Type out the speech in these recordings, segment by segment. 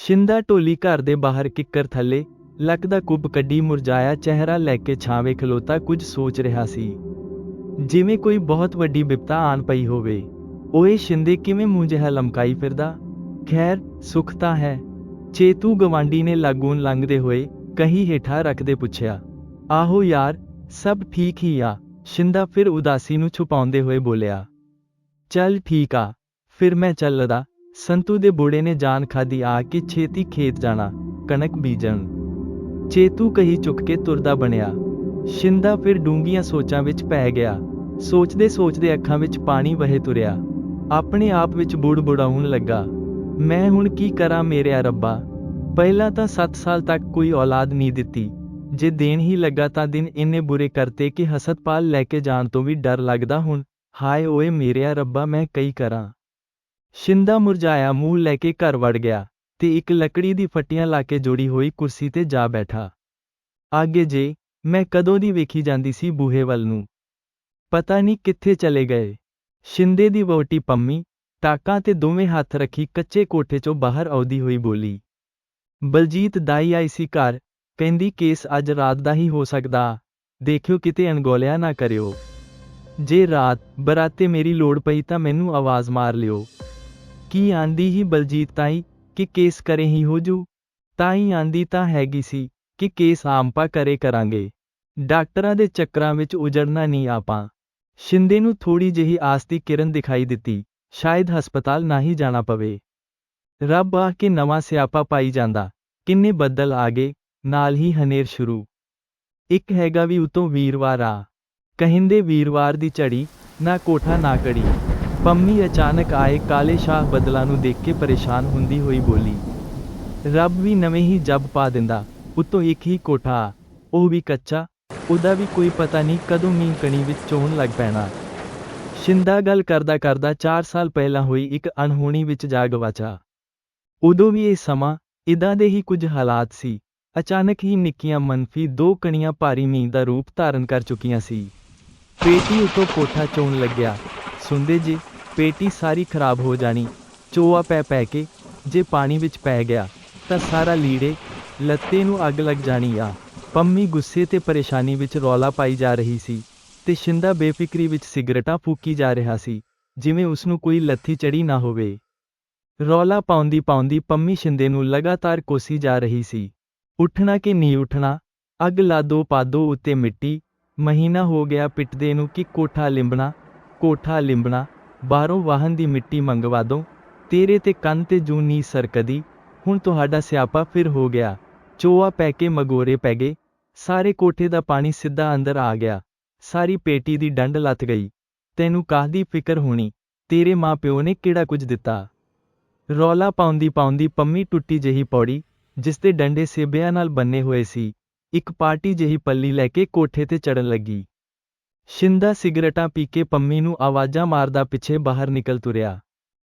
ਸ਼ਿੰਦਾ ਢੋਲੀ ਘਰ ਦੇ ਬਾਹਰ ਕਿੱਕਰ ਥੱਲੇ ਲੱਕ ਦਾ ਕੁੱਬ ਕੱਢੀ ਮੁਰਜਾਇਆ ਚਿਹਰਾ ਲੈ ਕੇ ਛਾਵੇਂ ਖਲੋਤਾ ਕੁਝ ਸੋਚ ਰਿਹਾ ਸੀ। ਜਿਵੇਂ ਕੋਈ ਬਹੁਤ ਵੱਡੀ ਬਿਪਤਾ ਆਣ ਪਈ ਹੋਵੇ। ਓਏ ਸ਼ਿੰਦੇ ਕਿਵੇਂ ਮੂੰਹ ਜਿਹਾ ਲਮਕਾਈ ਫਿਰਦਾ? ਖੈਰ, ਸੁੱਖ ਤਾਂ ਹੈ। ਚੇਤੂ ਗਵਾਂਡੀ ਨੇ ਲਾਗੂਨ ਲੰਘਦੇ ਹੋਏ ਕਹੀ ਹੇਠਾਂ ਰੱਖਦੇ ਪੁੱਛਿਆ, ਆਹੋ ਯਾਰ, ਸਭ ਠੀਕ ਹੀ ਆ। ਸ਼ਿੰਦਾ ਫਿਰ ਉਦਾਸੀ ਨੂੰ ਛੁਪਾਉਂਦੇ ਹੋਏ ਬੋਲਿਆ, ਚੱਲ ਠੀਕ ਆ, ਫਿਰ ਮੈਂ ਚੱਲਦਾ। ਸੰਤੂ ਦੇ ਬੋੜੇ ਨੇ ਜਾਨ ਖਾਦੀ ਆ ਕਿ ਛੇਤੀ ਖੇਤ ਜਾਣਾ, ਕਣਕ ਬੀਜਣ। ਚੇਤੂ ਕਹੀ ਚੁੱਕ ਕੇ ਤੁਰਦਾ ਬਣਿਆ। ਸ਼ਿੰਦਾ ਫਿਰ ਡੂੰਗੀਆਂ ਸੋਚਾਂ ਵਿੱਚ ਪੈ ਗਿਆ। ਸੋਚਦੇ ਸੋਚਦੇ ਅੱਖਾਂ ਵਿੱਚ ਪਾਣੀ ਵਹੇ ਤੁਰਿਆ। ਆਪਣੇ ਆਪ ਵਿੱਚ ਬੁੜਬੁੜਾਉਣ ਲੱਗਾ। ਮੈਂ ਹੁਣ ਕੀ ਕਰਾਂ ਮੇਰੇ ਰੱਬਾ? ਪਹਿਲਾਂ ਤਾਂ 7 ਸਾਲ ਤੱਕ ਕੋਈ ਔਲਾਦ ਨਹੀਂ ਦਿੱਤੀ। ਜੇ ਦੇਣ ਹੀ ਲੱਗਾ ਤਾਂ ਦਿਨ ਇੰਨੇ ਬੁਰੇ ਕਰਤੇ ਕਿ ਹਸਤਪਾਲ ਲੈ ਕੇ ਜਾਣ ਤੋਂ ਵੀ ਡਰ ਲੱਗਦਾ ਹੁਣ। ਹਾਏ ਓਏ ਮੇਰੇ ਰੱਬਾ, ਮੈਂ ਕਈ ਕਰਾਂ। ਸ਼ਿੰਦਾ ਮੁਰਝਾਇਆ ਮੂੰਹ ਲੈ ਕੇ ਘਰ ਵੜ ਗਿਆ ਤੇ ਇੱਕ ਲੱਕੜੀ ਦੀ ਫੱਟੀਆਂ ਲਾ ਕੇ ਜੋੜੀ ਹੋਈ ਕੁਰਸੀ ਤੇ ਜਾ ਬੈਠਾ। ਅੱਗੇ ਜੇ, ਮੈਂ ਕਦੋਂ ਦੀ ਵੇਖੀ ਜਾਂਦੀ ਸੀ ਬੂਹੇ ਵੱਲ ਨੂੰ? ਪਤਾ ਨਹੀਂ ਕਿੱਥੇ ਚਲੇ ਗਏ। ਸ਼ਿੰਦੇ ਦੀ ਵਹੁਟੀ ਪੰਮੀ ਟਾਕਾਂ ਤੇ ਦੋਵੇਂ ਹੱਥ ਰੱਖੀ ਕੱਚੇ ਕੋਠੇ ਚੋਂ ਬਾਹਰ ਆਉਦੀ ਹੋਈ ਬੋਲੀ, ਬਲਜੀਤ ਦਾਈ ਆਈ ਸੀ ਘਰ, ਕਹਿੰਦੀ ਕੇਸ ਅੱਜ ਰਾਤ ਦਾ ਹੀ ਹੋ ਸਕਦਾ। ਦੇਖਿਓ ਕਿਤੇ ਅਣਗੋਲਿਆ ਨਾ ਕਰਿਓ। ਜੇ ਰਾਤ ਬਰਾਤੇ ਮੇਰੀ ਲੋੜ ਪਈ ਤਾਂ ਮੈਨੂੰ ਆਵਾਜ਼ ਮਾਰ ਲਿਓ। ਕੀ ਆਂਦੀ ਹੀ ਬਲਜੀਤ ਤਾਈ ਕਿ ਕੇਸ ਕਰੇ ਹੀ ਹੋ ਜੂ? ਤਾਈ ਆਂਦੀ ਤਾਂ ਹੈਗੀ ਸੀ ਕਿ ਕੇਸ ਆਮਪਾ ਕਰੇ ਕਰਾਂਗੇ। ਡਾਕਟਰਾਂ ਦੇ ਚੱਕਰਾਂ ਵਿੱਚ ਉਜੜਨਾ ਨਹੀਂ ਆਪਾਂ। ਸ਼ਿੰਦੇ ਨੂੰ ਥੋੜੀ ਜਿਹੀ ਆਸ ਦੀ ਕਿਰਨ ਦਿਖਾਈ ਦਿੱਤੀ, ਸ਼ਾਇਦ ਹਸਪਤਾਲ ਨਾ ਹੀ ਜਾਣਾ ਪਵੇ। ਰੱਬ ਆ ਕੇ ਨਵਾਂ ਸਿਆਪਾ ਪਾਈ ਜਾਂਦਾ, ਕਿੰਨੇ ਬੱਦਲ ਆ ਗਏ, ਨਾਲ ਹੀ ਹਨੇਰ ਸ਼ੁਰੂ। ਇੱਕ ਹੈਗਾ ਵੀ ਉਤੋਂ ਵੀਰਵਾਰ ਆ। ਕਹਿੰਦੇ ਵੀਰਵਾਰ ਦੀ ਝੜੀ ਨਾ ਕੋਠਾ ਨਾ ਕੜੀ ਪੰਮੀ ਅਚਾਨਕ ਆਏ ਕਾਲੇ ਸ਼ਾਹ ਬਦਲਾਂ ਨੂੰ ਦੇਖ ਕੇ ਪਰੇਸ਼ਾਨ ਹੁੰਦੀ ਹੋਈ ਬੋਲੀ, ਰੱਬ ਵੀ ਨਵੇਂ ਹੀ ਜੱਬ ਪਾ ਦਿੰਦਾ, ਉਤੋਂ ਇੱਕ ਹੀ ਕੋਠਾ, ਉਹ ਵੀ ਕੱਚਾ, ਉਹਦਾ ਵੀ ਕੋਈ ਪਤਾ ਨਹੀਂ ਕਦੋਂ ਮੀਂਹ ਕਣੀ ਵਿੱਚ ਚੋਣ ਲੱਗ ਪੈਣਾ। ਸ਼ਿੰਦਾ ਗੱਲ ਕਰਦਾ ਕਰਦਾ 4 ਸਾਲ ਪਹਿਲਾਂ ਹੋਈ ਇੱਕ ਅਣਹੋਣੀ ਵਿੱਚ ਜਾ ਗਵਾਚਾ ਉਦੋਂ ਵੀ ਇਹ ਸਮਾਂ, ਇਦਾਂ ਦੇ ਹੀ ਕੁਝ ਹਾਲਾਤ ਸੀ। ਅਚਾਨਕ ਹੀ ਨਿੱਕੀਆਂ ਮਨਫੀ ਦੋ ਕਣੀਆਂ ਭਾਰੀ ਮੀਂਹ ਦਾ ਰੂਪ ਧਾਰਨ ਕਰ ਚੁੱਕੀਆਂ ਸੀ। ਪੇਟੀ ਉਤੋਂ ਕੋਠਾ ਚੋਣ ਲੱਗਿਆ। ਸੁਣਦੇ ਜੀ ਪੇਟੀ ਸਾਰੀ ਖਰਾਬ ਹੋ ਜਾਣੀ। ਚੋਆ ਪੈ ਪੈ ਕੇ ਜੇ ਪਾਣੀ ਵਿੱਚ ਪੈ ਗਿਆ, ਤਾਂ ਸਾਰਾ ਲੀੜੇ ਲੱਤੇ ਨੂੰ ਅੱਗ ਲੱਗ ਜਾਣੀ ਆ। ਪੰਮੀ ਗੁੱਸੇ ਤੇ ਪਰੇਸ਼ਾਨੀ ਵਿੱਚ ਰੌਲਾ ਪਾਈ ਜਾ ਰਹੀ ਸੀ ਤੇ ਸ਼ਿੰਦਾ ਬੇਫਿਕਰੀ ਵਿੱਚ ਸਿਗਰਟਾਂ ਫੂਕੀ ਜਾ ਰਿਹਾ ਸੀ, ਜਿਵੇਂ ਉਸ ਨੂੰ ਕੋਈ ਲੱਥੀ ਚੜੀ ਨਾ ਹੋਵੇ। ਰੌਲਾ ਪਾਉਂਦੀ ਪਾਉਂਦੀ ਪੰਮੀ ਸ਼ਿੰਦੇ ਨੂੰ ਲਗਾਤਾਰ ਕੋਸੀ ਜਾ ਰਹੀ ਸੀ। ਉੱਠਣਾ ਕਿ ਨਹੀਂ ਉੱਠਣਾ, ਅੱਗ ਲਾ ਦੋ ਪਾ ਦੋ ਉੱਤੇ ਮਿੱਟੀ, ਮਹੀਨਾ ਹੋ ਗਿਆ ਪਿੱਟਦੇ ਨੂੰ ਕਿ ਕੋਠਾ ਲਿੰਬਣਾ ਕੋਠਾ ਲਿੰਬਣਾ ਬਾਹਰੋਂ ਵਾਹਨ ਦੀ ਮਿੱਟੀ ਮੰਗਵਾ ਦੋ। ਤੇਰੇ ਤੇ ਕੰਨ ਤੇ ਜੂ ਨੀ ਸਰਕਦੀ ਹੁਣ ਤੁਹਾਡਾ ਸਿਆਪਾ ਫਿਰ ਹੋ ਗਿਆ। ਚੋਆ ਪੈ ਕੇ ਮਗੋਰੇ ਪੈ ਗਏ। ਸਾਰੇ ਕੋਠੇ ਦਾ ਪਾਣੀ ਸਿੱਧਾ ਅੰਦਰ ਆ ਗਿਆ। ਸਾਰੀ ਪੇਟੀ ਦੀ ਡੰਡ ਲੱਥ ਗਈ। ਤੈਨੂੰ ਕਾਹਦੀ ਫਿਕਰ ਹੋਣੀ? ਤੇਰੇ ਮਾਪਿਓ ਨੇ ਕਿਹੜਾ ਕੁਝ ਦਿੱਤਾ? ਰੌਲਾ ਪਾਉਂਦੀ ਪਾਉਂਦੀ ਪੰਮੀ ਟੁੱਟੀ ਜਿਹੀ ਪੌੜੀ, ਜਿਸ ਦੇ ਡੰਡੇ ਸੇਬਿਆਂ ਨਾਲ ਬੰਨੇ ਹੋਏ ਸੀ, ਇੱਕ ਪਾਰਟੀ ਜਿਹੀ ਪੱਲੀ ਲੈ ਕੇ ਕੋਠੇ ਤੇ ਚੜਨ ਲੱਗੀ। ਸ਼ਿੰਦਾ ਸਿਗਰਟਾਂ ਪੀ ਕੇ ਪੰਮੀ ਨੂੰ ਆਵਾਜ਼ਾਂ ਮਾਰਦਾ ਪਿੱਛੇ ਬਾਹਰ ਨਿਕਲ ਤੁਰਿਆ।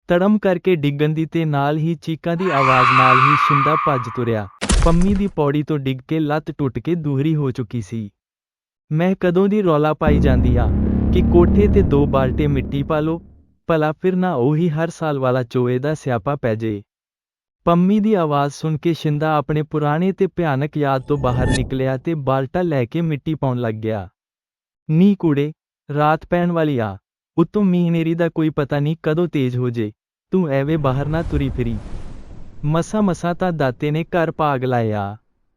ਤੜਮ ਕਰਕੇ ਡਿੱਗਣ ਦੀ ਤੇ ਨਾਲ ਹੀ ਚੀਕਾਂ ਦੀ ਆਵਾਜ਼ ਨਾਲ ਹੀ ਸ਼ਿੰਦਾ ਭੱਜ ਤੁਰਿਆ। ਪੰਮੀ ਦੀ ਪੌੜੀ ਤੋਂ ਡਿੱਗ ਕੇ ਲੱਤ ਟੁੱਟ ਕੇ ਦੂਹਰੀ ਹੋ ਚੁੱਕੀ ਸੀ। ਮੈਂ ਕਦੋਂ ਦੀ ਰੌਲਾ ਪਾਈ ਜਾਂਦੀ ਆ ਕਿ ਕੋਠੇ ਤੇ ਦੋ ਬਾਲਟੇ ਮਿੱਟੀ ਪਾ ਲੋ ਭਲਾ ਫਿਰ ਨਾ ਉਹੀ ਹਰ ਸਾਲ ਵਾਲਾ ਚੋਏ ਦਾ ਸਿਆਪਾ ਪੈ ਜੇ। ਪੰਮੀ ਦੀ ਆਵਾਜ਼ ਸੁਣ ਕੇ ਸ਼ਿੰਦਾ ਆਪਣੇ ਪੁਰਾਣੇ ਤੇ ਭਿਆਨਕ ਯਾਦ ਤੋਂ ਬਾਹਰ ਨਿਕਲਿਆ ਤੇ ਬਾਲਟਾ ਲੈ ਕੇ ਮਿੱਟੀ ਪਾਉਣ ਲੱਗ ਗਿਆ। ਨੀ ਕੁੜੇ, ਰਾਤ ਪੈਣ ਵਾਲੀ ਆ। ਉਤੋਂ ਮੀਂਹ ਨੇਰੀ ਦਾ ਕੋਈ ਪਤਾ ਨਹੀਂ ਕਦੋਂ ਤੇਜ਼ ਹੋ ਜੇ। ਤੂੰ ਐਵੇਂ ਬਾਹਰ ਨਾ ਤੁਰੀ ਫਿਰੀ। ਮਸਾ ਮਸਾ ਤਾਂ ਦਾਤੇ ਨੇ ਘਰ ਭਾਗ ਲਾਇਆ।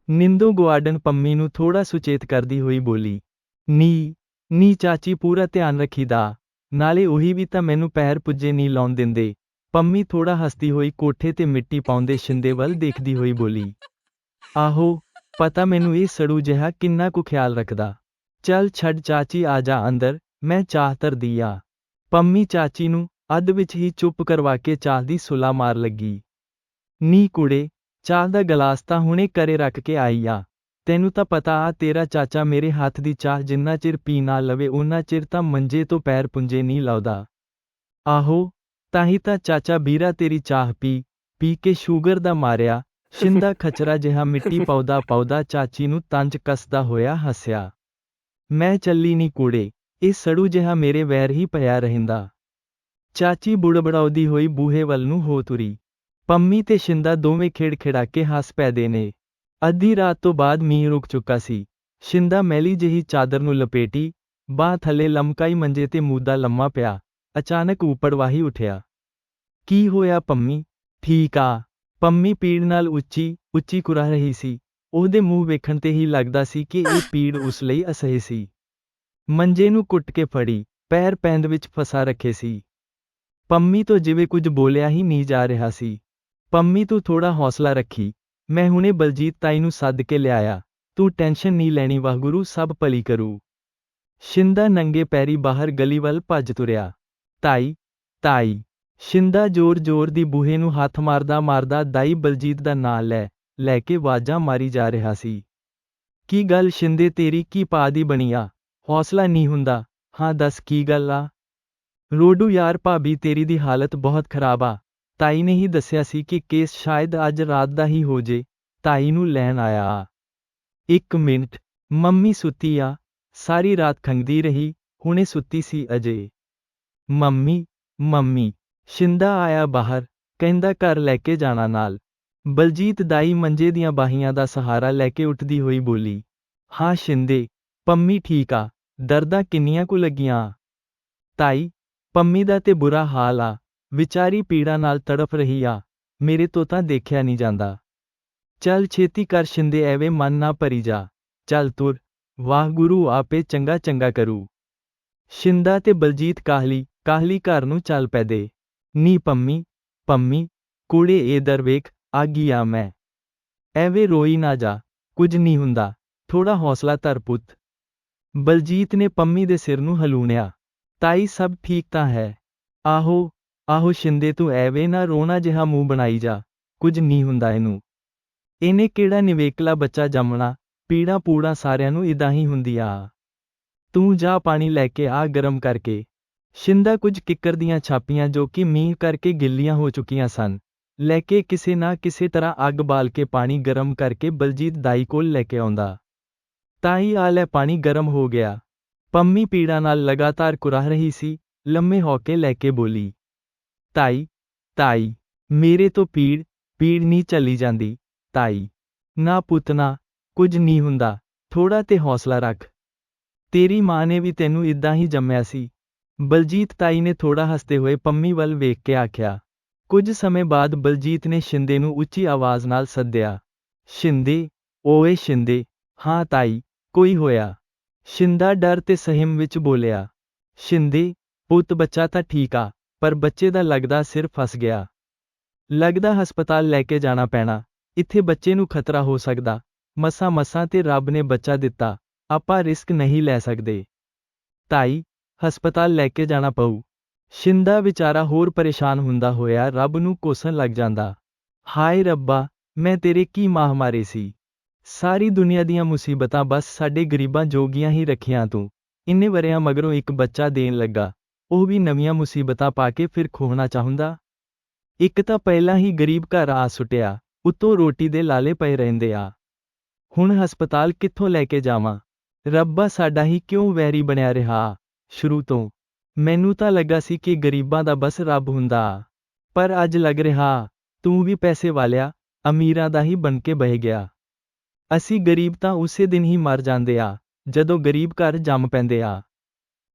ਨਿੰਦੋ ਗਵਾਰਡਨ ਪੰਮੀ ਨੂੰ ਥੋੜਾ ਸੁਚੇਤ ਕਰਦੀ ਹੋਈ ਬੋਲੀ, ਨੀ ਨੀ ਚਾਚੀ ਪੂਰਾ ਧਿਆਨ ਰੱਖੀਦਾ। ਨਾਲੇ ਉਹੀ ਵੀ ਤਾਂ ਮੈਨੂੰ ਪੈਰ ਪੁੱਜੇ ਨਹੀਂ ਲਾਉਣ ਦਿੰਦੇ। ਪੰਮੀ ਥੋੜਾ ਹੱਸਦੀ ਹੋਈ ਕੋਠੇ ਤੇ ਮਿੱਟੀ ਪਾਉਂਦੇ ਸ਼ਿੰਦੇ ਵੱਲ ਦੇਖਦੀ ਹੋਈ ਬੋਲੀ, ਆਹੋ, ਪਤਾ ਮੈਨੂੰ ਇਹ ਸੜੂ ਜਿਹਾ ਕਿੰਨਾ ਕੁ ਖਿਆਲ ਰੱਖਦਾ। ਚੱਲ ਛੱਡ ਚਾਚੀ ਆ ਜਾ ਅੰਦਰ, ਮੈਂ ਚਾਹ ਧਰਦੀ ਆ। ਪੰਮੀ ਚਾਚੀ ਨੂੰ ਅੱਧ ਵਿੱਚ ਹੀ ਚੁੱਪ ਕਰਵਾ ਕੇ ਚਾਹ ਦੀ ਸੁਲਾ ਮਾਰ ਲੱਗੀ। ਨੀ ਕੁੜੇ, ਚਾਹ ਦਾ ਗਲਾਸ ਤਾਂ ਹੁਣੇ ਕਰੇ ਰੱਖ ਕੇ ਆਈ ਆ। ਤੈਨੂੰ ਤਾਂ ਪਤਾ ਆ, ਤੇਰਾ ਚਾਚਾ ਮੇਰੇ ਹੱਥ ਦੀ ਚਾਹ ਜਿੰਨਾ ਚਿਰ ਪੀ ਨਾ ਲਵੇ ਉਨਾ ਚਿਰ ਤਾਂ ਮੰਜੇ ਤੋਂ ਪੈਰ ਪੁੰਜੇ ਨਹੀਂ ਲਾਉਦਾ। ਆਹੋ ਤਾਂ ਹੀ ਤਾਂ ਚਾਚਾ ਬੀਰਾ ਤੇਰੀ ਚਾਹ ਪੀ ਪੀ ਕੇ ਸ਼ੂਗਰ ਦਾ ਮਾਰਿਆ, ਸ਼ਿੰਦਾ ਖਚਰਾ ਜਿਹਾ ਮਿੱਟੀ ਪੌਦਾ ਪਾਉਦਾ ਚਾਚੀ ਨੂੰ ਤੰਜ ਕੱਸਦਾ ਹੋਇਆ ਹੱਸਿਆ। ਮੈਂ ਚੱਲੀ ਨਹੀਂ ਕੂੜੇ, ਇਹ ਸੜੂ ਜਿਹਾ ਮੇਰੇ ਵੈਰ ਹੀ ਪਿਆ ਰਹਿੰਦਾ। ਚਾਚੀ ਬੁੜਬੜਾਉਂਦੀ ਹੋਈ ਬੂਹੇ ਵੱਲ ਨੂੰ ਹੋ ਤੁਰੀ। ਪੰਮੀ ਤੇ ਸ਼ਿੰਦਾ ਦੋਵੇਂ ਖੇੜ ਖਿੜਾ ਕੇ ਹੱਸ ਪੈਦੇ ਨੇ। ਅੱਧੀ ਰਾਤ ਤੋਂ ਬਾਅਦ ਮੀਂਹ ਰੁਕ ਚੁੱਕਾ ਸੀ। ਸ਼ਿੰਦਾ ਮੈਲੀ ਜਿਹੀ ਚਾਦਰ ਨੂੰ ਲਪੇਟੀ, ਬਾਹ ਥੱਲੇ ਲਮਕਾਈ ਮੰਜੇ ਤੇ ਮੂਦਾ ਲੰਮਾ ਪਿਆ, ਅਚਾਨਕ ਉੱਪਰ ਵਾਹੀ ਉਠਿਆ। ਕੀ ਹੋਇਆ ਪੰਮੀ? ਠੀਕ ਆ। ਪੰਮੀ ਪੀੜ ਨਾਲ ਉੱਚੀ ਉੱਚੀ ਕੁਰਾ ਰਹੀ ਸੀ। ਉਹਦੇ ਮੂੰਹ ਵੇਖਣ ਤੇ ਹੀ ਲੱਗਦਾ ਸੀ ਕਿ ਇਹ ਪੀੜ ਉਸ ਲਈ ਅਸਹਿ ਸੀ। ਮੰਜੇ ਨੂੰ ਕੁੱਟ ਕੇ ਫੜੀ, ਪੈਰ ਪੈਂਦ ਵਿੱਚ ਫਸਾ ਰੱਖੇ ਸੀ। ਪੰਮੀ ਤੋਂ ਜਿਵੇਂ ਕੁਝ ਬੋਲਿਆ ਹੀ ਨਹੀਂ ਜਾ ਰਿਹਾ ਸੀ। ਪੰਮੀ ਤੂੰ ਥੋੜਾ ਹੌਸਲਾ ਰੱਖੀ, ਮੈਂ ਹੁਣੇ ਬਲਜੀਤ ਤਾਈ ਨੂੰ ਸੱਦ ਕੇ ਲਿਆਇਆ, ਤੂੰ ਟੈਨਸ਼ਨ ਨਹੀਂ ਲੈਣੀ, ਵਾਹਿਗੁਰੂ ਸਭ ਭਲੀ ਕਰੂ। ਸ਼ਿੰਦਾ ਨੰਗੇ ਪੈਰੀ ਬਾਹਰ ਗਲੀ ਵੱਲ ਭੱਜ ਤੁਰਿਆ। ਤਾਈ ਤਾਈ, ਸ਼ਿੰਦਾ ਜ਼ੋਰ-ਜ਼ੋਰ ਦੀ ਬੂਹੇ ਨੂੰ ਹੱਥ ਮਾਰਦਾ ਮਾਰਦਾ ਦਾਈ ਬਲਜੀਤ ਦਾ ਨਾਂ ਲੈ। ਲੈ ਕੇ ਵਾਜਾਂ ਮਾਰੀ ਜਾ ਰਿਹਾ ਸੀ। ਕੀ ਗੱਲ ਸ਼ਿੰਦੇ, ਤੇਰੀ ਕੀ ਪਾ ਦੀ ਬਣੀ ਆ? ਹੌਸਲਾ ਨਹੀਂ ਹੁੰਦਾ। ਹਾਂ, ਦੱਸ ਕੀ ਗੱਲ ਆ? ਰੋਡੂ ਯਾਰ, ਭਾਬੀ, ਤੇਰੀ ਦੀ ਹਾਲਤ ਬਹੁਤ ਖਰਾਬ ਆ। ਤਾਈ ਨੇ ਹੀ ਦੱਸਿਆ ਸੀ ਕਿ ਕੇਸ ਸ਼ਾਇਦ ਅੱਜ ਰਾਤ ਦਾ ਹੀ ਹੋ ਜੇ। ਤਾਈ ਨੂੰ ਲੈਣ ਆਇਆ ਆ। ਇੱਕ ਮਿੰਟ। ਮੰਮੀ ਸੁੱਤੀ ਆ। ਸਾਰੀ ਰਾਤ ਖੰਗਦੀ ਰਹੀ। ਹੁਣੇ ਸੁੱਤੀ ਸੀ ਅਜੇ। ਮੰਮੀ ਮੰਮੀ, ਸ਼ਿੰਦਾ ਆਇਆ ਬਾਹਰ। ਕਹਿੰਦਾ ਘਰ ਲੈ ਕੇ ਜਾਣਾ ਨਾਲ। ਬਲਜੀਤ ਦਾਈ ਮੰਜੇ ਦੀਆਂ ਬਾਹੀਆਂ ਦਾ ਸਹਾਰਾ ਲੈ ਕੇ ਉੱਠਦੀ ਹੋਈ ਬੋਲੀ, ਹਾਂ ਸ਼ਿੰਦੇ, ਪੰਮੀ ਠੀਕ ਆ, ਦਰਦਾਂ ਕਿੰਨੀਆਂ ਕੁ ਲੱਗੀਆਂ ਤਾਈ, ਪੰਮੀ ਦਾ ਤੇ ਬੁਰਾ ਹਾਲ ਆ, ਵਿਚਾਰੀ ਪੀੜਾ ਨਾਲ ਤੜਫ ਰਹੀ ਆ, ਮੇਰੇ ਤੋਂ ਤਾਂ ਦੇਖਿਆ ਨਹੀਂ ਜਾਂਦਾ। ਚੱਲ ਛੇਤੀ ਕਰ ਸ਼ਿੰਦੇ, ਐਵੇਂ ਮਨ ਨਾ ਭਰੀ ਜਾ, ਚੱਲ ਤੁਰ, ਵਾਹਗੁਰੂ ਆਪੇ ਚੰਗਾ ਚੰਗਾ ਕਰੂ। ਸ਼ਿੰਦਾ ਤੇ ਬਲਜੀਤ ਕਾਹਲੀ ਕਾਹਲੀ ਘਰ ਨੂੰ ਚੱਲ ਪੈਦੇ। ਨੀ ਪੰਮੀ ਪੰਮੀ, ਕੁੜੇ ਏ ਵੇਖ ਆ ਗਿਆ ਮੈਂ। ਐਵੇਂ ਰੋਈ ਨਾ ਜਾ, ਕੁਝ ਨਹੀਂ ਹੁੰਦਾ ਥੋੜਾ ਹੌਸਲਾ ਧਰ ਪੁੱਤ। ਬਲਜੀਤ ਨੇ ਪੰਮੀ ਦੇ ਸਿਰ ਨੂੰ ਹਲੂਣਿਆ। ਤਾਈ ਸਭ ਠੀਕ ਤਾਂ ਹੈ। ਆਹੋ ਆਹੋ ਸ਼ਿੰਦੇ ਤੂੰ ਐਵੇਂ ਨਾ ਰੋਣਾ ਜਿਹਾ ਮੂੰਹ ਬਣਾਈ ਜਾ, ਕੁਝ ਨਹੀਂ ਹੁੰਦਾ ਇਹਨੂੰ। ਇਹਨੇ ਕਿਹੜਾ ਨਿਵੇਕਲਾ ਬੱਚਾ ਜੰਮਣਾ, ਪੀੜਾ ਪੂੜਾ ਸਾਰਿਆਂ ਨੂੰ ਇਦਾਂ ਹੀ ਹੁੰਦੀ ਆ ਤੂੰ ਜਾ ਪਾਣੀ ਲੈ ਕੇ ਆ ਗਰਮ ਕਰਕੇ। ਸ਼ਿੰਦਾ ਕੁਝ ਕਿੱਕਰ ਦੀਆਂ ਛਾਪੀਆਂ ਜੋ ਕਿ ਮੀਂਹ ਕਰਕੇ ਗਿੱਲੀਆਂ ਹੋ ਚੁੱਕੀਆਂ ਸਨ। ਲੈ ਕੇ ਕਿਸੇ ਨਾ ਕਿਸੇ ਤਰ੍ਹਾਂ ਅੱਗ ਬਾਲ ਕੇ ਪਾਣੀ ਗਰਮ ਕਰਕੇ ਬਲਜੀਤ ਦਾਈ ਕੋਲ ਲੈ ਕੇ ਆਉਂਦਾ। ਤਾਈ ਆ ਲੈ ਪਾਣੀ ਗਰਮ ਹੋ ਗਿਆ। ਪੰਮੀ ਪੀੜਾ ਨਾਲ ਲਗਾਤਾਰ ਕੁਰਾਹ ਰਹੀ ਸੀ, ਲੰਮੇ ਹੋ ਕੇ ਲੈ ਕੇ ਬੋਲੀ, ਤਾਈ ਤਾਈ, ਮੇਰੇ ਤੋਂ ਪੀੜ ਪੀੜ ਨਹੀਂ ਚੱਲੀ ਜਾਂਦੀ, ਤਾਈ, ਨਾ ਪੁੱਤਨਾ ਕੁਝ ਨਹੀਂ ਹੁੰਦਾ ਥੋੜਾ ਤੇ ਹੌਸਲਾ ਰੱਖ। ਤੇਰੀ ਮਾਂ ਨੇ ਵੀ ਤੈਨੂੰ ਇਦਾਂ ਹੀ ਜੰਮਿਆ ਸੀ। ਬਲਜੀਤ ਤਾਈ ਨੇ ਥੋੜਾ ਹੱਸਦੇ ਹੋਏ ਪੰਮੀ ਵੱਲ ਵੇਖ ਕੇ ਆਖਿਆ ਕੁਝ ਸਮੇਂ ਬਾਅਦ ਬਲਜੀਤ ਨੇ ਸ਼ਿੰਦੇ ਨੂੰ ਉੱਚੀ ਆਵਾਜ਼ ਨਾਲ ਸੱਦਿਆ, ਸ਼ਿੰਦੇ, ਓਏ ਸ਼ਿੰਦੇ, ਹਾਂ ਤਾਈ, ਕੋਈ ਹੋਇਆ? ਸ਼ਿੰਦਾ ਡਰ ਤੇ ਸਹਿਮ ਵਿੱਚ ਬੋਲਿਆ, ਸ਼ਿੰਦੇ, ਪੁੱਤ ਬੱਚਾ ਤਾਂ ਠੀਕ ਆ, ਪਰ ਬੱਚੇ ਦਾ ਲੱਗਦਾ ਸਿਰ ਫਸ ਗਿਆ। ਲੱਗਦਾ ਹਸਪਤਾਲ ਲੈ ਕੇ ਜਾਣਾ ਪੈਣਾ, ਇੱਥੇ ਬੱਚੇ ਨੂੰ ਖਤਰਾ ਹੋ ਸਕਦਾ, ਮਸਾਂ ਮਸਾਂ ਤੇ ਰੱਬ ਨੇ ਬੱਚਾ ਦਿੱਤਾ, ਆਪਾਂ ਰਿਸਕ ਨਹੀਂ ਲੈ ਸਕਦੇ। ਤਾਈ, ਹਸਪਤਾਲ ਲੈ ਕੇ ਜਾਣਾ ਪਊ। ਸ਼ਿੰਦਾ ਵਿਚਾਰਾ ਹੋਰ ਪਰੇਸ਼ਾਨ ਹੁੰਦਾ ਹੋਇਆ ਰੱਬ ਨੂੰ ਕੋਸਣ ਲੱਗ ਜਾਂਦਾ। ਹਾਏ ਰੱਬਾ, ਮੈਂ ਤੇਰੇ ਕੀ ਮਾਹ ਮਾਰੇ ਸੀ। ਸਾਰੀ ਦੁਨੀਆ ਦੀਆਂ ਮੁਸੀਬਤਾਂ ਬਸ ਸਾਡੇ ਗਰੀਬਾਂ ਜੋਗੀਆਂ ਹੀ ਰੱਖੀਆਂ ਤੂੰ। ਇੰਨੇ ਵਰਿਆਂ ਮਗਰੋਂ ਇੱਕ ਬੱਚਾ ਦੇਣ ਲੱਗਾ। ਉਹ ਵੀ ਨਵੀਆਂ ਮੁਸੀਬਤਾਂ ਪਾ ਕੇ ਫਿਰ ਖੋਹਣਾ ਚਾਹੁੰਦਾ। ਇੱਕ ਤਾਂ ਪਹਿਲਾਂ ਹੀ ਗਰੀਬ ਘਰ ਆ ਸੁਟਿਆ, ਉੱਤੋਂ ਰੋਟੀ ਦੇ ਲਾਲੇ ਪਏ ਰਹਿੰਦੇ ਆ। ਹੁਣ ਹਸਪਤਾਲ ਕਿੱਥੋਂ ਲੈ ਕੇ ਜਾਵਾਂ? ਰੱਬਾ ਸਾਡਾ ਹੀ ਕਿਉਂ ਵੈਰੀ ਬਣਿਆ ਰਿਹਾ? ਸ਼ੁਰੂ ਤੋਂ ਮੈਨੂੰ ਤਾਂ ਲੱਗਾ ਸੀ ਕਿ ਗਰੀਬਾਂ ਦਾ ਬਸ ਰੱਬ ਹੁੰਦਾ। ਪਰ ਅੱਜ ਲੱਗ ਰਿਹਾ, ਤੂੰ ਵੀ ਪੈਸੇ ਵਾਲਿਆ, ਅਮੀਰਾਂ ਦਾ ਹੀ ਬਣ ਕੇ ਬਹਿ ਗਿਆ। ਅਸੀਂ ਗਰੀਬ ਤਾਂ ਉਸੇ ਦਿਨ ਹੀ ਮਰ ਜਾਂਦੇ ਆ, ਜਦੋਂ ਗਰੀਬ ਘਰ ਜੰਮ ਪੈਂਦੇ ਆ।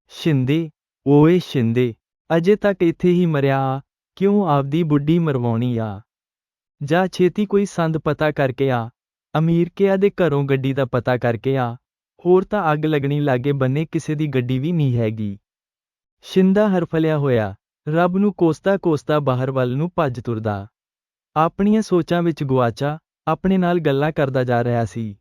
ਸ਼ਿੰਦੇ, ਓਏ ਸ਼ਿੰਦੇ, ਅਜੇ ਤੱਕ ਇੱਥੇ ਹੀ ਮਰਿਆ, ਕਿਉਂ ਆਪਦੀ ਬੁੱਢੀ ਮਰਵਾਉਣੀ ਆ? ਜਾ ਛੇਤੀ ਕੋਈ ਸੰਦ ਪਤਾ ਕਰਕੇ ਆ, ਅਮੀਰ ਕਿਆ ਦੇ ਘਰੋਂ ਗੱਡੀ ਦਾ ਪਤਾ ਕਰਕੇ ਆ, ਹੋਰ ਤਾਂ ਅੱਗ ਲੱਗਣੀ ਲਾਗੇ ਬੰਨੇ ਕਿਸੇ ਦੀ ਗੱਡੀ ਵੀ ਨਹੀਂ ਹੈਗੀ। ਸ਼ਿੰਦਾ ਹਰਫਲਿਆ ਹੋਇਆ, ਰੱਬ ਨੂੰ ਕੋਸਤਾ ਕੋਸਤਾ ਬਾਹਰ ਵੱਲ ਨੂੰ ਭੱਜ ਤੁਰਦਾ। ਆਪਣੀਆਂ ਸੋਚਾਂ ਵਿੱਚ ਗੁਆਚਾ, ਆਪਣੇ ਨਾਲ ਗੱਲਾਂ ਕਰਦਾ ਜਾ ਰਿਹਾ ਸੀ।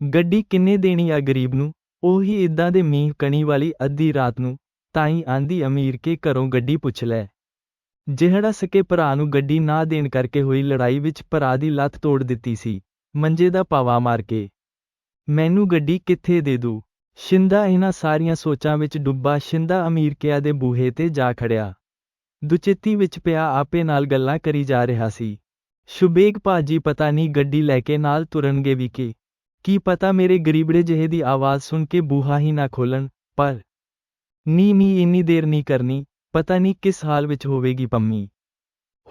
ਗੱਡੀ ਕਿੰਨੇ ਦੇਣੀ ਆ ਗਰੀਬ ਨੂੰ, ਉਹੀ ਇਦਾਂ ਦੇ ਮੀਂਹ ਕਣੀ ਵਾਲੀ ਅੱਧੀ ਰਾਤ ਨੂੰ, ਤਾਈ ਆਂਦੀ ਅਮੀਰ ਕੇ ਘਰੋਂ ਗੱਡੀ ਪੁੱਛ ਲੈ। ਜਿਹੜਾ ਸਕੇ ਭਰਾ ਨੂੰ ਗੱਡੀ ਨਾ ਦੇਣ ਕਰਕੇ ਹੋਈ ਲੜਾਈ ਵਿੱਚ ਭਰਾ ਦੀ ਲੱਤ ਤੋੜ ਦਿੱਤੀ ਸੀ, ਮੰਜੇ ਦਾ ਪਾਵਾ ਮਾਰ ਕੇ। ਮੈਨੂੰ ਗੱਡੀ ਕਿੱਥੇ ਦੇ ਦੂ? ਸ਼ਿੰਦਾ ਇਹਨਾਂ ਸਾਰੀਆਂ ਸੋਚਾਂ ਵਿੱਚ ਡੁੱਬਾ ਸ਼ਿੰਦਾ ਅਮੀਰਕਿਆ ਦੇ ਬੂਹੇ ਤੇ ਜਾ ਖੜਿਆ। ਦੁਚਿੱਤੀ ਵਿੱਚ ਪਿਆ ਆਪੇ ਨਾਲ ਗੱਲਾਂ ਕਰੀ ਜਾ ਰਿਹਾ ਸੀ। ਸ਼ੁਬੇਗ ਭਾਜੀ ਪਤਾ ਨਹੀਂ ਗੱਡੀ ਲੈ ਕੇ ਨਾਲ ਤੁਰਨਗੇ ਵੀ ਕਿ। ਕੀ ਪਤਾ ਮੇਰੇ ਗਰੀਬੜੇ ਜਿਹੇ ਦੀ ਆਵਾਜ਼ ਸੁਣ ਕੇ ਬੂਹਾ ਹੀ ਨਾ ਖੋਲਣ ਪਰ ਨੀ ਨੀ ਇੰਨੀ ਦੇਰ ਨਹੀਂ ਕਰਨੀ, ਪਤਾ ਨਹੀਂ ਕਿਸ ਹਾਲ ਵਿੱਚ ਹੋਵੇਗੀ ਪੰਮੀ।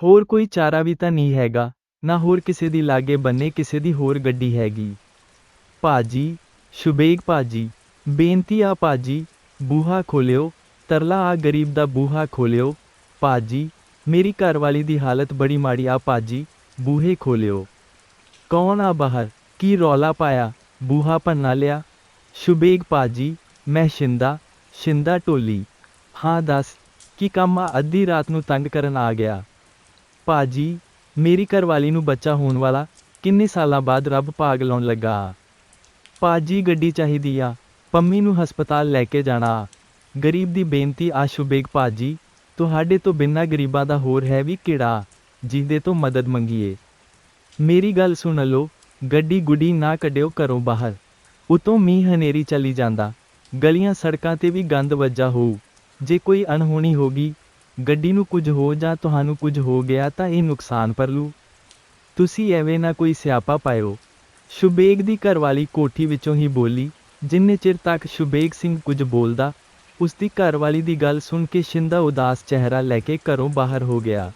ਹੋਰ ਕੋਈ ਚਾਰਾ ਵੀ ਤਾਂ ਨਹੀਂ ਹੈਗਾ, ਨਾ ਹੋਰ ਕਿਸੇ ਦੀ ਲਾਗੇ ਬੰਨੇ ਕਿਸੇ ਦੀ ਹੋਰ ਗੱਡੀ ਹੈਗੀ। ਭਾਜੀ, ਸ਼ੁਬੇਗ ਭਾਜੀ ਬੇਨਤੀ ਆ ਭਾਜੀ, ਬੂਹਾ ਖੋਲਿਓ, ਤਰਲਾ ਆ ਗਰੀਬ ਦਾ ਬੂਹਾ ਖੋਲਿਓ। ਭਾਜੀ, ਮੇਰੀ ਘਰਵਾਲੀ ਦੀ ਹਾਲਤ ਬੜੀ ਮਾੜੀ ਆ ਭਾਜੀ, ਬੂਹੇ ਖੋਲਿਓ। ਕੌਣ ਆ ਬਾਹਰ? ਕੀ ਰੌਲਾ ਪਾਇਆ? ਬੂਹਾ ਭੰਨਾ ਲਿਆ। ਸ਼ੁਬੇਗ ਭਾਜੀ, ਮੈਂ ਸ਼ਿੰਦਾ ਸ਼ਿੰਦਾ ਟੋਲੀ ਹਾਂ, ਦੱਸ, ਕੀ ਕੰਮ ਆ? ਅੱਧੀ ਰਾਤ ਨੂੰ ਤੰਗ ਕਰਨ ਆ ਗਿਆ। ਭਾਜੀ, ਮੇਰੀ ਘਰਵਾਲੀ ਨੂੰ ਬੱਚਾ ਹੋਣ ਵਾਲਾ ਕਿੰਨੇ ਸਾਲਾਂ ਬਾਅਦ ਰੱਬ ਭਾਗ ਲਾਉਣ ਲੱਗਾ। ਭਾਜੀ, ਗੱਡੀ ਚਾਹੀਦੀ ਆ। ਪੰਮੀ ਨੂੰ ਹਸਪਤਾਲ ਲੈ ਕੇ ਜਾਣਾ। ਗਰੀਬ ਦੀ ਬੇਨਤੀ ਆ ਸ਼ੁਬੇਗ ਭਾਜੀ, ਤੁਹਾਡੇ ਤੋਂ ਬਿਨਾਂ ਗਰੀਬਾਂ ਦਾ ਹੋਰ ਹੈ ਵੀ ਕਿਹੜਾ ਜਿਹਦੇ ਤੋਂ ਮਦਦ ਮੰਗੀਏ। ਮੇਰੀ ਗੱਲ ਸੁਣ ਲਓ, ਗੱਡੀ ਗੁੱਡੀ ਨਾ ਕੱਢਿਓ ਘਰੋਂ ਬਾਹਰ। ਉਤੋਂ ਮੀਂਹ ਹਨੇਰੀ ਚਲੀ ਜਾਂਦਾ। ਗਲੀਆਂ ਸੜਕਾਂ ਤੇ ਵੀ ਗੰਦ ਵੱਜਾ ਹੋਊ। ਜੇ ਕੋਈ ਅਣਹੋਣੀ ਹੋ ਗਈ, ਗੱਡੀ ਨੂੰ ਕੁਝ ਹੋ ਜਾਂ ਤੁਹਾਨੂੰ ਕੁਝ ਹੋ ਗਿਆ ਤਾਂ ਇਹ ਨੁਕਸਾਨ ਪਰ ਲੂ ਤੁਸੀਂ ਐਵੇਂ ਨਾ ਕੋਈ ਸਿਆਪਾ ਪਾਇਓ। ਸ਼ੁਬੇਗ ਦੀ ਘਰਵਾਲੀ ਕੋਠੀ ਵਿੱਚੋਂ ਹੀ ਬੋਲੀ ਜਿੰਨੇ ਚਿਰ ਤੱਕ ਸ਼ੁਬੇਗ ਸਿੰਘ ਕੁਝ ਬੋਲਦਾ, ਉਸਦੀ ਘਰਵਾਲੀ ਦੀ ਗੱਲ ਸੁਣ ਕੇ ਸ਼ਿੰਦਾ ਉਦਾਸ ਚਿਹਰਾ ਲੈ ਕੇ ਘਰੋਂ ਬਾਹਰ ਹੋ ਗਿਆ।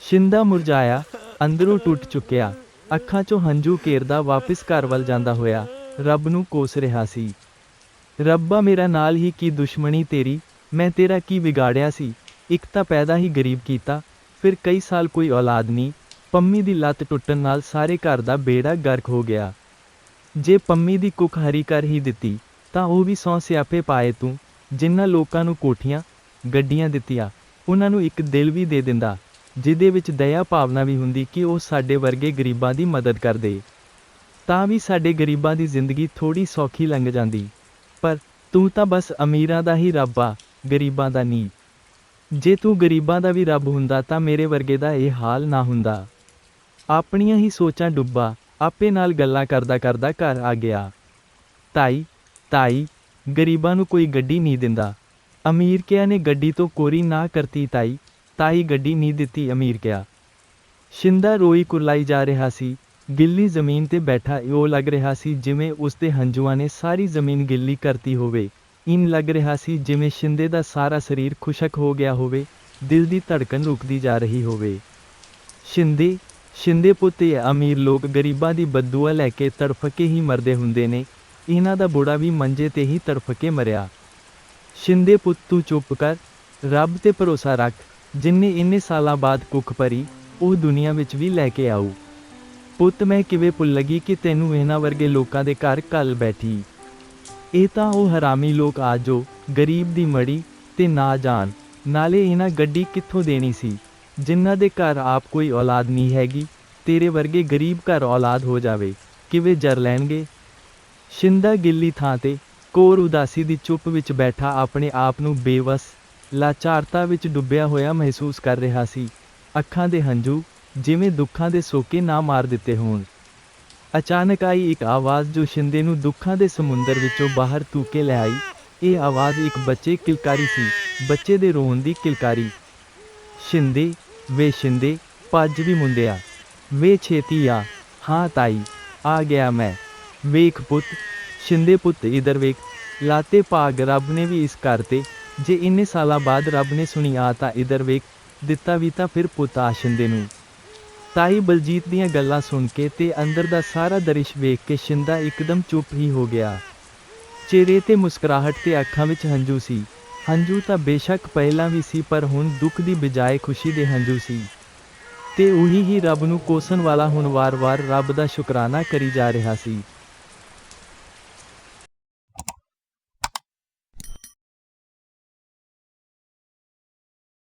ਸ਼ਿੰਦਾ ਮੁਰਝਾਇਆ, ਅੰਦਰੋਂ ਟੁੱਟ ਚੁੱਕਿਆ, ਅੱਖਾਂ 'ਚੋਂ ਹੰਝੂ ਕੇਰਦਾ ਵਾਪਿਸ ਘਰ ਵੱਲ ਜਾਂਦਾ ਹੋਇਆ, ਰੱਬ ਨੂੰ ਕੋਸ ਰਿਹਾ ਸੀ। ਰੱਬਾ ਮੇਰਾ ਨਾਲ ਹੀ ਕੀ ਦੁਸ਼ਮਣੀ ਤੇਰੀ, ਮੈਂ ਤੇਰਾ ਕੀ ਵਿਗਾੜਿਆ ਸੀ, ਇੱਕ ਤਾਂ ਪੈਦਾ ਹੀ ਗਰੀਬ ਕੀਤਾ, ਫਿਰ ਕਈ ਸਾਲ ਕੋਈ ਔਲਾਦ ਨਹੀਂ, ਪੰਮੀ ਦੀ ਲੱਤ ਟੁੱਟਣ ਨਾਲ ਸਾਰੇ ਘਰ ਦਾ ਬੇੜਾ ਗਰਕ ਹੋ ਗਿਆ। ਜੇ ਪੰਮੀ ਦੀ ਕੁੱਖ ਹਰੀ ਕਰ ਹੀ ਦਿੱਤੀ, ਤਾਂ ਉਹ ਵੀ ਸੌ ਸਿਆਪੇ ਪਾਏ ਤੂੰ ਜਿਨ੍ਹਾਂ ਲੋਕਾਂ ਨੂੰ ਕੋਠੀਆਂ, ਗੱਡੀਆਂ ਦਿੱਤੀਆਂ, ਉਹਨਾਂ ਨੂੰ ਇੱਕ ਦਿਲ ਵੀ ਦੇ ਦਿੰਦਾ, ਜਿਹਦੇ ਵਿੱਚ ਦਇਆ ਭਾਵਨਾ ਵੀ ਹੁੰਦੀ ਕਿ ਉਹ ਸਾਡੇ ਵਰਗੇ ਗਰੀਬਾਂ ਦੀ ਮਦਦ ਕਰਦੇ। ਤਾਂ ਵੀ ਸਾਡੇ ਗਰੀਬਾਂ ਦੀ ਜ਼ਿੰਦਗੀ ਥੋੜੀ ਸੌਖੀ ਲੰਘ ਜਾਂਦੀ, ਪਰ ਤੂੰ ਤਾਂ ਬਸ ਅਮੀਰਾਂ ਦਾ ਹੀ ਰੱਬ ਆ, ਗਰੀਬਾਂ ਦਾ ਨਹੀਂ ਜੇ ਤੂੰ ਗਰੀਬਾਂ ਦਾ ਵੀ ਰੱਬ ਹੁੰਦਾ ਤਾਂ ਮੇਰੇ ਵਰਗੇ ਦਾ ਇਹ ਹਾਲ ਨਾ ਹੁੰਦਾ। ਆਪਣੀਆਂ ਹੀ ਸੋਚਾਂ ਡੁੱਬਾ ਆਪੇ ਨਾਲ ਗੱਲਾਂ ਕਰਦਾ ਕਰਦਾ ਘਰ ਆ ਗਿਆ। ਤਾਈ ਤਾਈ, ਗਰੀਬਾਂ ਨੂੰ ਕੋਈ ਗੱਡੀ ਨਹੀਂ ਦਿੰਦਾ। ਅਮੀਰ ਕਿਆ ਨੇ ਗੱਡੀ ਤੋਂ ਕੋਰੀ ਨਾ ਕਰਤੀ ਤਾਈ ਤਾਈ ਗੱਡੀ ਨਹੀਂ ਦਿੱਤੀ ਅਮੀਰ ਕਿਆ। ਸ਼ਿੰਦਾ ਰੋਈ ਕੁਰਲਾਈ ਜਾ ਰਿਹਾ ਸੀ। ਗਿੱਲੀ ਜ਼ਮੀਨ ਤੇ ਬੈਠਾ ਇਉਂ ਲੱਗ ਰਿਹਾ ਸੀ ਜਿਵੇਂ ਉਸ ਦੇ ਹੰਝੂਆਂ ਨੇ ਸਾਰੀ ਜ਼ਮੀਨ ਗਿੱਲੀ ਕਰਤੀ ਹੋਵੇ। ਇਨ ਲੱਗ ਰਿਹਾ ਸੀ ਜਿਵੇਂ ਸ਼ਿੰਦੇ ਦਾ ਸਾਰਾ ਸਰੀਰ ਖੁਸ਼ਕ ਹੋ ਗਿਆ ਹੋਵੇ, ਦਿਲ ਦੀ ਧੜਕਣ ਰੁਕਦੀ ਜਾ ਰਹੀ ਹੋਵੇ। ਸ਼ਿੰਦੇ ਸ਼ਿੰਦੇ ਪੁੱਤ ਇਹ ਅਮੀਰ ਲੋਕ ਗਰੀਬਾਂ ਦੀ ਬਦਦੁਆ ਲੈ ਕੇ ਤੜਫ ਕੇ ਹੀ ਮਰਦੇ ਹੁੰਦੇ ਨੇ। ਇਹਨਾਂ ਦਾ ਬੁੜਾ ਵੀ ਮੰਜੇ ਤੇ ਹੀ ਤੜਫ ਕੇ ਮਰਿਆ। ਸ਼ਿੰਦੇ ਪੁੱਤ ਤੂੰ ਚੁੱਪ ਕਰ, ਰੱਬ ਤੇ ਭਰੋਸਾ ਰੱਖ, ਜਿੰਨੇ ਇੰਨੇ ਸਾਲਾਂ ਬਾਅਦ ਕੁੱਖ ਭਰੀ, ਉਹ ਦੁਨੀਆ ਵਿੱਚ ਵੀ ਲੈ ਕੇ ਆਊ। ਪੁੱਤ ਮੈਂ ਕਿਵੇਂ ਭੁੱਲ ਲੱਗੀ ਕਿ ਤੈਨੂੰ ਇਹਨਾਂ ਵਰਗੇ ਲੋਕਾਂ ਦੇ ਘਰ ਕੱਲ ਬੈਠੀ। ਇਹ ਤਾਂ ਉਹ ਹਰਾਮੀ ਲੋਕ ਆ ਜੋ ਗਰੀਬ ਦੀ ਮੜੀ ਤੇ ਨਾ ਜਾਣ ਨਾਲੇ ਇਹਨਾਂ ਗੱਡੀ ਕਿੱਥੋਂ ਦੇਣੀ ਸੀ? ਜਿਨ੍ਹਾਂ ਦੇ ਘਰ ਆਪ ਕੋਈ ਔਲਾਦ ਨਹੀਂ ਹੈਗੀ, ਤੇਰੇ ਵਰਗੇ ਗਰੀਬ ਘਰ ਔਲਾਦ ਹੋ ਜਾਵੇ, ਕਿਵੇਂ ਜਰ ਲੈਣਗੇ? ਸ਼ਿੰਦਾ ਗਿੱਲੀ ਥਾਂ ਤੇ ਕੋਰ ਉਦਾਸੀ ਦੀ ਚੁੱਪ ਵਿੱਚ ਬੈਠਾ ਆਪਣੇ ਆਪ ਨੂੰ ਬੇਵਸ, ਲਾਚਾਰਤਾ ਵਿੱਚ ਡੁੱਬਿਆ ਹੋਇਆ ਮਹਿਸੂਸ ਕਰ ਰਿਹਾ ਸੀ। ਅੱਖਾਂ ਦੇ ਹੰਝੂ ਜਿਵੇਂ ਦੁੱਖਾਂ ਦੇ ਸੋਕੇ ਨਾ ਮਾਰ ਦਿੱਤੇ ਹੋਣ। ਅਚਾਨਕ ਆਈ ਇੱਕ ਆਵਾਜ਼ ਜੋ ਸ਼ਿੰਦੇ ਨੂੰ ਦੁੱਖਾਂ ਦੇ ਸਮੁੰਦਰ ਵਿੱਚੋਂ ਬਾਹਰ ਤੂਕੇ ਲੈ ਆਈ। ਇਹ ਆਵਾਜ਼ ਇੱਕ ਬੱਚੇ ਕਿਲਕਾਰੀ ਸੀ, ਬੱਚੇ ਦੇ ਰੋਣ ਦੀ ਕਿਲਕਾਰੀ। ਸ਼ਿੰਦੇ ਵੇ ਸ਼ਿੰਦੇ, ਭੱਜ ਵੀ ਮੁੰਡਿਆ। ਵੇ ਛੇਤੀ ਆ, ਹਾਂ ਤਾਈ, ਆ ਗਿਆ ਮੈਂ। ਵੇਖ ਪੁੱਤ, ਸ਼ਿੰਦੇ ਪੁੱਤ ਇਧਰ ਵੇਖ। ਲਾਤੇ ਭਾਗ ਰੱਬ ਨੇ ਵੀ ਇਸ ਕਰਤੇ ਜੇ ਇੰਨੇ ਸਾਲਾਂ ਬਾਅਦ ਰੱਬ ਨੇ ਸੁਣੀ ਆ ਤਾਂ ਇਧਰ ਵੇਖ। ਦਿੱਤਾ ਵੀ ਤਾਂ ਫਿਰ ਪੁੱਤ ਆ ਸ਼ਿੰਦੇ ਨੂੰ। ਤਾਈ ਬਲਜੀਤ ਦੀਆਂ ਗੱਲਾਂ ਸੁਣ ਕੇ ਤੇ ਅੰਦਰ ਦਾ ਸਾਰਾ ਦ੍ਰਿਸ਼ ਵੇਖ ਕੇ ਸ਼ਿੰਦਾ ਇੱਕਦਮ ਚੁੱਪ ਹੀ ਹੋ ਗਿਆ। ਚਿਹਰੇ ਤੇ ਮੁਸਕਰਾਹਟ ਤੇ ਅੱਖਾਂ ਵਿੱਚ ਹੰਝੂ ਸੀ। ਹੰਝੂ ਤਾਂ ਬੇਸ਼ੱਕ ਪਹਿਲਾਂ ਵੀ ਸੀ, ਪਰ ਹੁਣ ਦੁੱਖ ਦੀ ਬਜਾਏ ਖੁਸ਼ੀ ਦੇ ਹੰਝੂ ਸੀ। ਤੇ ਉਹੀ ਹੀ ਰੱਬ ਨੂੰ ਕੋਸਣ ਵਾਲਾ ਹੁਣ ਵਾਰ-ਵਾਰ ਰੱਬ ਦਾ ਸ਼ੁਕਰਾਨਾ ਕਰੀ ਜਾ ਰਿਹਾ ਸੀ।